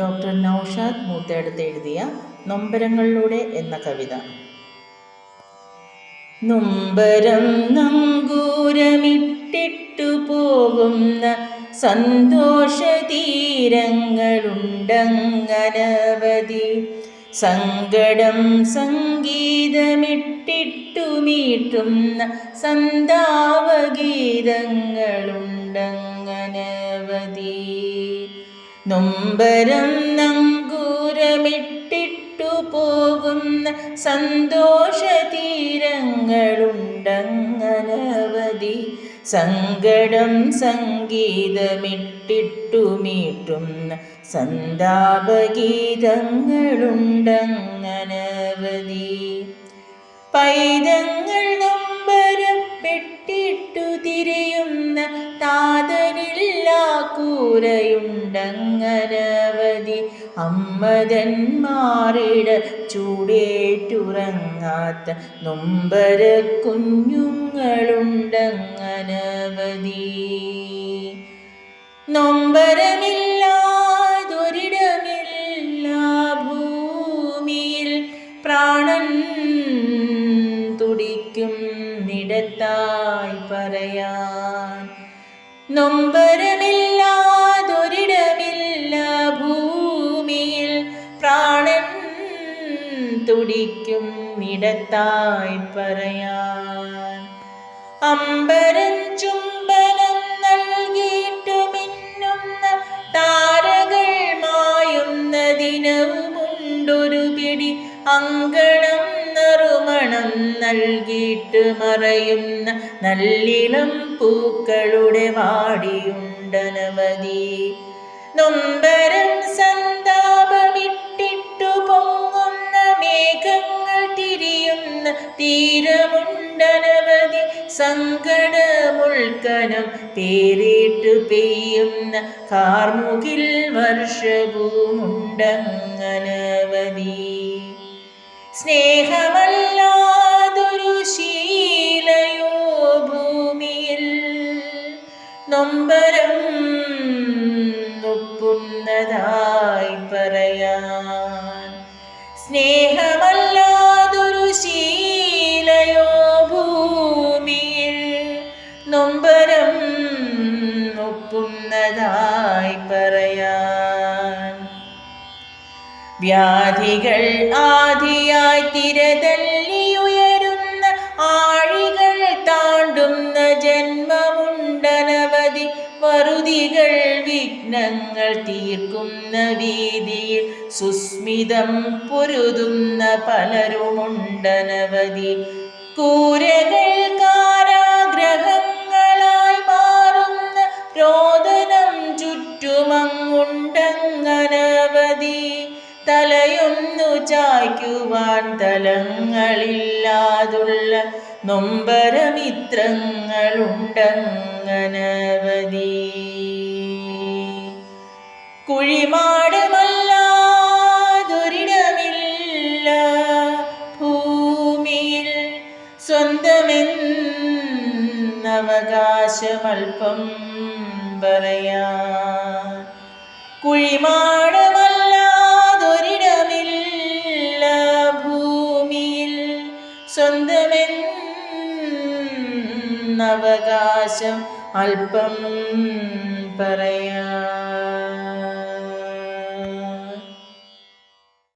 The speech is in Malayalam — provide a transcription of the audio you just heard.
ഡോക്ടർ നൌഷാദ് മൂത്തേടത്ത് എഴുതിയ നൊമ്പരങ്ങളിലൂടെ എന്ന കവിത. നൊമ്പരം നങ്കൂരമിട്ടിട്ടു പോകുന്ന സന്തോഷതീരങ്ങളുണ്ടങ്ങനവധി. സങ്കടം സംഗീതമിട്ടിട്ടു മീട്ടുന്ന സന്താവഗീതങ്ങളുണ്ടങ്ങനവധി നൊമ്പരം നങ്കൂരമിട്ടിട്ടു പോകുന്ന സന്തോഷതീരങ്ങളുണ്ടങ്ങനവധി. സങ്കടം സംഗീതമിട്ടിട്ടു മീട്ടുന്ന സന്താപഗീതങ്ങളുണ്ടങ്ങനവധി. പൈതങ്ങൾ നൊമ്പരപ്പെട്ടിട്ടു കൂരയുണ്ടങ്ങനവധി. അമ്മതന്മാരുടെ ചൂടേറ്റുറങ്ങാത്ത നൊമ്പര കുഞ്ഞുങ്ങളുണ്ടങ്ങനവധി. നൊമ്പരമില്ലാതൊരിടമില്ല ഭൂമിയിൽ പ്രാണൻ തുടിക്കും നിടത്തായി പറയാൻ. നൊമ്പരമില്ലാതൊരിടമില്ല തുടിക്കും ഇടത്തായി പറയാൻ. അമ്പരൻ ചുംബനം നൽകിയിട്ടു മിന്നുന്ന താരകൾ മായുന്ന ദിനവുമുണ്ടൊരു പിടി അങ്കണം നറുമണം നൽകിയിട്ട് മറയുന്ന നല്ലിളം പൂക്കളുടെ വാടിയുണ്ടനവധി. നൊമ്പരം സങ്കടമുൾക്കനം പേരിട്ടു പെയ്യുന്ന കാർമുകിൽ വർഷവുമുണ്ടങ്ങനവധി സ്നേഹമല്ലാതൊരു ശീലയോ വ്യാധികൾ ആധിയായി തിരതല്ലിയുയരുന്ന ആഴികൾ താണ്ടുന്ന ജന്മമുണ്ടനവധി വറുതികൾ വിഘ്നങ്ങൾ തീർക്കുന്ന വീതിയിൽ സുസ്മിതം പൊരുതുന്ന പലരുമുണ്ടനവധി കൂരകൾ തലയൊന്നു ചായ്ക്കുവാൻ തലങ്ങളില്ലാതുള്ള നൊമ്പരമിത്രങ്ങളുണ്ടങ്ങനവധി. കുഴിമാടമല്ലാതൊരിടമില്ല. ഭൂമിയിൽ സ്വന്തമെന്നവകാശമൽപ്പം പറയാ കുഴിമാടമല്ലാതൊരിടമില്ല സ്വന്തമെന്നവകാശം അല്പം പറയാൻ